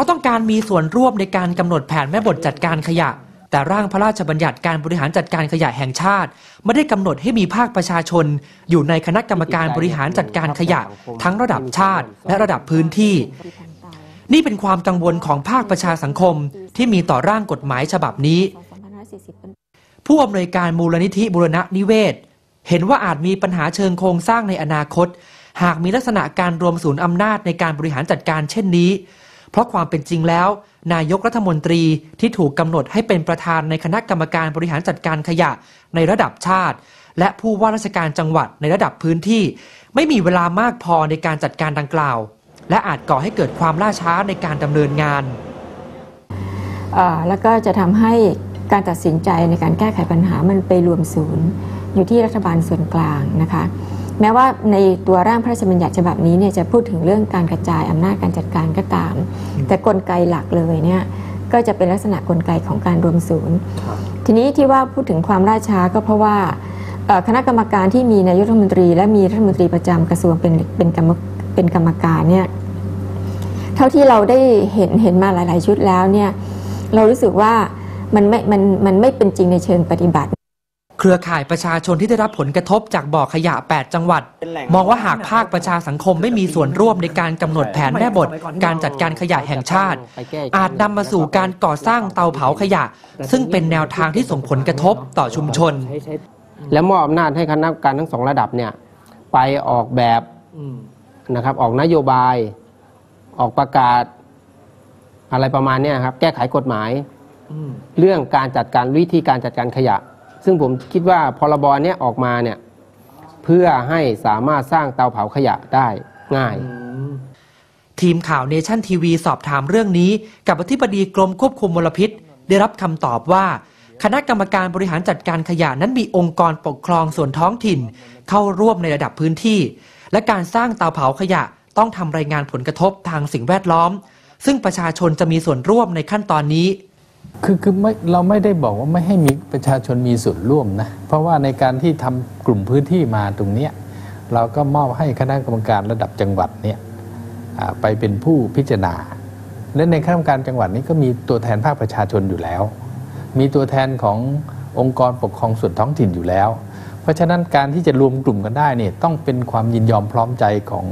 ราะต้องการมีส่วนร่วมในการกำหนดแผนแม่บทจัดการขยะ แต่ร่างพระราชบัญญัติการบริหารจัดการขยะแห่งชาติ ไม่ได้กำหนดให้มีภาคประชาชน อยู่ในคณะกรรมการบริหารจัดการขยะ ทั้งระดับชาติ และระดับพื้นที่ นี่เป็นความกังวลของภาคประชาสังคมที่มีต่อร่างกฎหมายฉบับนี้ ผู้อำนวยการมูลนิธิบุรณะนิเวศ เห็นว่าอาจมีปัญหาเชิงโครงสร้างในอนาคต หากมีลักษณะการรวมศูนย์อำนาจในการบริหารจัดการเช่นนี้ เพราะความเป็นจริงแล้ว นายกรัฐมนตรีที่ถูกกำหนดให้เป็นประธานในคณะกรรมการบริหารจัดการขยะในระดับชาติ และผู้ว่าราชการจังหวัดในระดับพื้นที่ ไม่มีเวลามากพอในการจัดการดังกล่าว และอาจก่อให้เกิดความล่าช้าในการดำเนินงาน แล้วก็จะทำให้การตัดสินใจในการแก้ไขปัญหามันไปรวมศูนย์ อยู่ที่รัฐบาลส่วนกลางนะคะ แม้ว่าในตัวร่างพระราชบัญญัติฉบับนี้เนี่ยจะพูดถึงเรื่องการกระจายอำนาจการจัดการก็ตาม แต่กลไกหลักเลยเนี่ยก็จะเป็นลักษณะกลไกของการรวมศูนย์ ทีนี้ที่ว่าพูดถึงความล่าช้าก็เพราะว่าเอ่อคณะกรรมการที่มีนายกรัฐมนตรี และมีรัฐมนตรีประจำกระทรวงเป็นเป็นกรรมเป็นกรรมการเนี่ยเท่าที่เราได้เห็นเห็นมาหลาย ๆ ชุดแล้วเนี่ยเรารู้สึกว่ามันไม่มันมันไม่เป็นจริงในเชิงปฏิบัติ เครือข่ายประชาชนที่ได้รับผลกระทบจากบ่อขยะ 8 จังหวัด มองว่าหากภาคประชาสังคมไม่มีส่วนร่วมในการกำหนดแผนแม่บท การจัดการขยะแห่งชาติ อาจนำมาสู่การก่อสร้างเตาเผาขยะ ซึ่งเป็นแนวทางที่ส่งผลกระทบต่อชุมชน และมอบอำนาจให้คณะกรรมการทั้งสองระดับเนี่ยไปออกแบบนะครับออกนโยบาย ออกประกาศ อะไรประมาณเนี้ยครับ แก้ไขกฎหมาย เรื่องการจัดการวิธีการจัดการขยะ ซึ่งผมคิดว่าพรบเนี้ยออกมาเนี่ยเพื่อให้สามารถสร้างเตาเผาขยะได้ง่าย ทีมข่าวเนชั่นทีวีสอบถามเรื่องนี้ กับอธิบดีกรมควบคุมมลพิษ ได้รับคำตอบว่า คณะกรรมการบริหารจัดการขยะนั้นมีองค์กรปกครองส่วนท้องถิ่น เข้าร่วมในระดับพื้นที่ และการสร้างเตาเผาขยะต้องทำรายงานผลกระทบทางสิ่งแวดล้อม ซึ่งประชาชนจะมีส่วนร่วมในขั้นตอนนี้ คือคือไม่เราไม่ได้บอกว่าไม่ให้มีประชาชนมีส่วนร่วมนะ เพราะว่าในการที่ทำกลุ่มพื้นที่มาตรงเนี้ยเราก็มอบให้คณะกรรมการระดับจังหวัดเนี่ยไปเป็นผู้พิจารณา และในคณะกรรมการจังหวัดนี้ก็มีตัวแทนภาคประชาชนอยู่แล้ว มีตัวแทนขององค์กรปกครองส่วนท้องถิ่นอยู่แล้ว เพราะฉะนั้นการที่จะรวมกลุ่มกันได้เนี่ยต้องเป็นความยินยอมพร้อมใจของ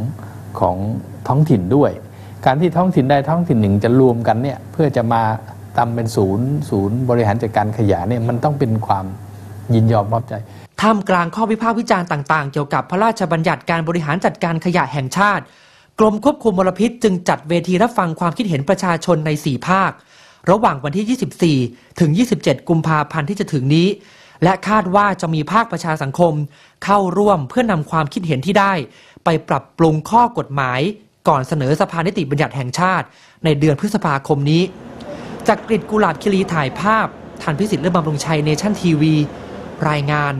ของท้องถิ่นด้วย การที่ท้องถิ่นใดท้องถิ่นหนึ่งจะรวมกันเนี่ยเพื่อจะมา ทำเป็นศูนย์ ศูนย์บริหารจัดการขยะเนี่ยมันต้องเป็นความยินยอมพร้อมใจท่ามกลางข้อวิพากษ์วิจารณ์ต่างๆ เกี่ยวกับพระราชบัญญัติการบริหารจัดการขยะแห่งชาติ กรมควบคุมมลพิษจึงจัดเวทีรับฟังความคิดเห็นประชาชนใน 4 ภาค ระหว่างวันที่ 24 ถึง 27 กุมภาพันธ์ที่จะถึงนี้ และคาดว่าจะมีภาคประชาสังคม เข้าร่วมเพื่อนำความคิดเห็นที่ได้ ไปปรับปรุงข้อกฎหมาย ก่อนเสนอสภานิติบัญญัติแห่งชาติ ในเดือนพฤษภาคมนี้ จากกริดกุหลาบคิรีถ่ายภาพทันพิสิทธิ์เลื่อนบำรุงชัยเนชั่นทีวี รายงาน